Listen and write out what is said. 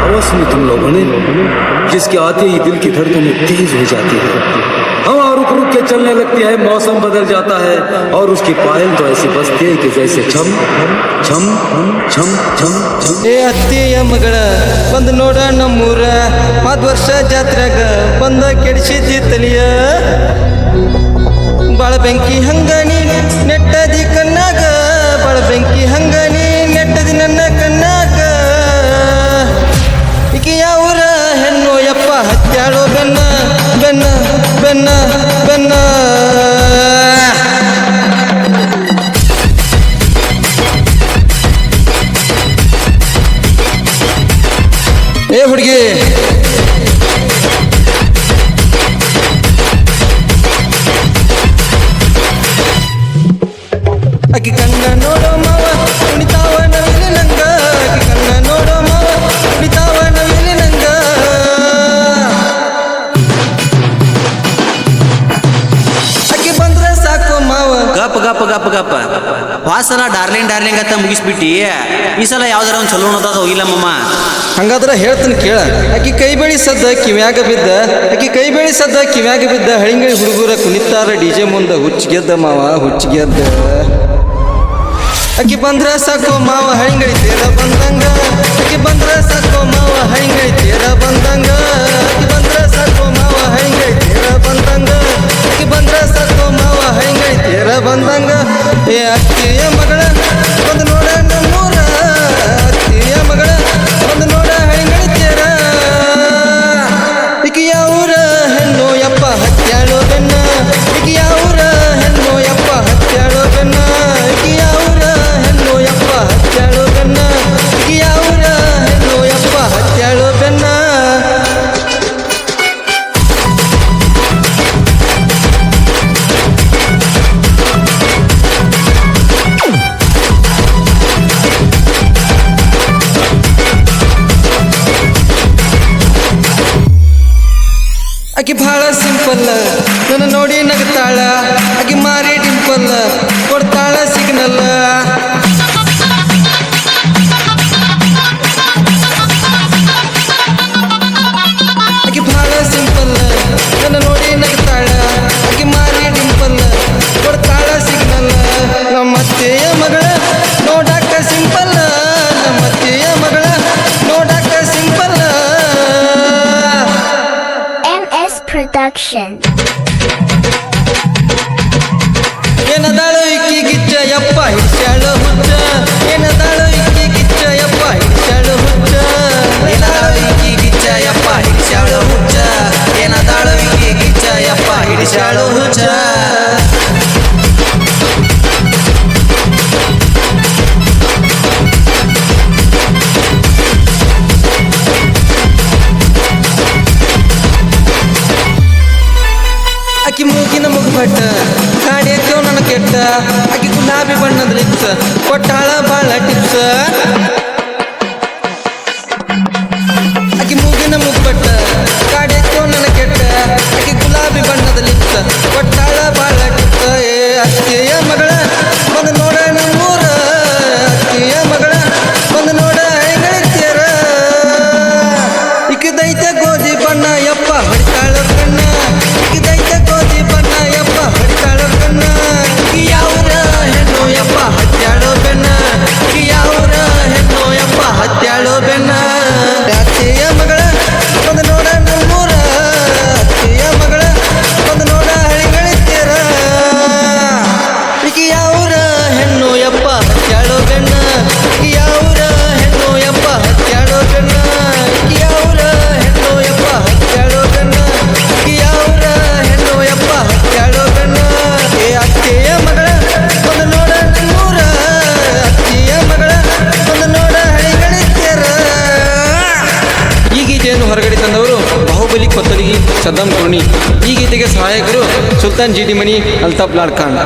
Havasını tınla, o ne? जिसके आते ही दिल की धड़कनें तेज हो जाती है हवा रुक रुक के चलने लगती है मौसम बदल जाता है और उसकी पायल तो ऐसी बजती है कि जैसे छम छम छम छम छम ಏ ಅತ್ತೆಯ ಮಗಳ ಬಂದು ನೋಡ ನಮ್ಮೂರ ಮದ್ ವರ್ಷ ಜಾತ್ರೆಗ ಬಂದ ಕೆಡಿಸಿದ್ದಿ ತಲಿಯ ಬಾಳ ಬೆಂಕಿ ಹಂಗನಿ ನೆಟ್ಟದಿ ಕಣ್ಣಾಗ ಹತ್ಯಾಳೋ ಬೆನ್ನ ಬೆನ್ನ ಬೆನ್ನ. ಗಪ್ ಗಪ್ ಗಪ್ ಗಪ್ ವಾಸಲ ಡಾರ್ಲಿಂಗ್ ಡಾರ್ಲಿಂಗ್ ಅಂತ ಮುಗಿಸ್ಬಿಟ್ಟಿ. ಈ ಸಲ ಯಾವ್ದಾರ ಒಂದು ಚಲೋ ಅನ್ನೋದು ಹೋಗಿಲ್ಲಮ್ಮಮ್ಮ ಹಂಗಾದ್ರೆ ಹೇಳ್ತೀನಿ ಕೇಳ. ಆಕಿ ಕೈ ಬೆಳಿ ಸದ್ದ ಕಿವ್ಯಾಗ ಬಿದ್ದ, ಆಕಿ ಕೈ ಬೆಳಿ ಸದ್ದ ಕಿವ್ಯಾಗ ಬಿದ್ದ ಹಳಿಂಗಳಿ ಹುಡುಗರ ಕುಣಿತಾರ ಡಿಜೆ ಮುಂದ ಹುಚ್ಚಿಗೆದ್ದ ಮಾವ ಹುಚ್ಚಿಗೆದ್ದ ಆಕಿ ಬಂದ್ರ ಸಾಕು ಮಾವ, ಹಳಿಂಗಳಿ ತೇರ ಬಂದಂಗ. ಆಕಿ ಬಂದ್ರ ಸಾಕು ಮಾವ, ಹಳಿಂಗಳಿ ತೇರ ಬಂದಂಗ. ಆಕಿ ಬಂದ್ರ ಸಾಕು ಮಾವ, ಹಳಿಂಗಳಿ ತೇರ ಬಂದಂಗ. yeah. ಆಕಿ ಭಾಳ ಸಿಂಪಲ್ ನನ್ನ ನೋಡಿ ನಗತಾಳ. ಆಕಿ ಮಾರಿ ಡಿಂಪಲ್ ಕೊಡ್ತಾಳ. Production. ಏನದಾಳು ಇಕ್ಕಿ ಗಿಚ್ಚ? ಯಪ್ಪ ಹಿಡ್ಸ್ಯಾಳು ಹುಚ್ಚ. ಏನದಾಳು ಇಕ್ಕಿ ಗಿಚ್ಚ? ಯಪ್ಪ ಆಕಿ ಗುಲಾಬಿ ಬಣ್ಣದ ಲಿಪ್ಸ್ ಕೊಟ್ಟಾಳ ಬಾಳ ಟಿಪ್ಸ್ ಗೀತೆಯನ್ನು ಹೊರಗಡೆ ತಂದವರು ಬಾಹುಬಲಿ ಕೊತ್ತಲಿಗಿ ಸದ್ದಾಂ ಕೋಣಿ. ಈ ಗೀತೆಗೆ ಸಹಾಯಕರು ಸುಲ್ತಾನ್ ಜಿಡಿಮಣಿ ಅಲ್ತಾಫ್ ಲಾಡ್ ಖಾನ್.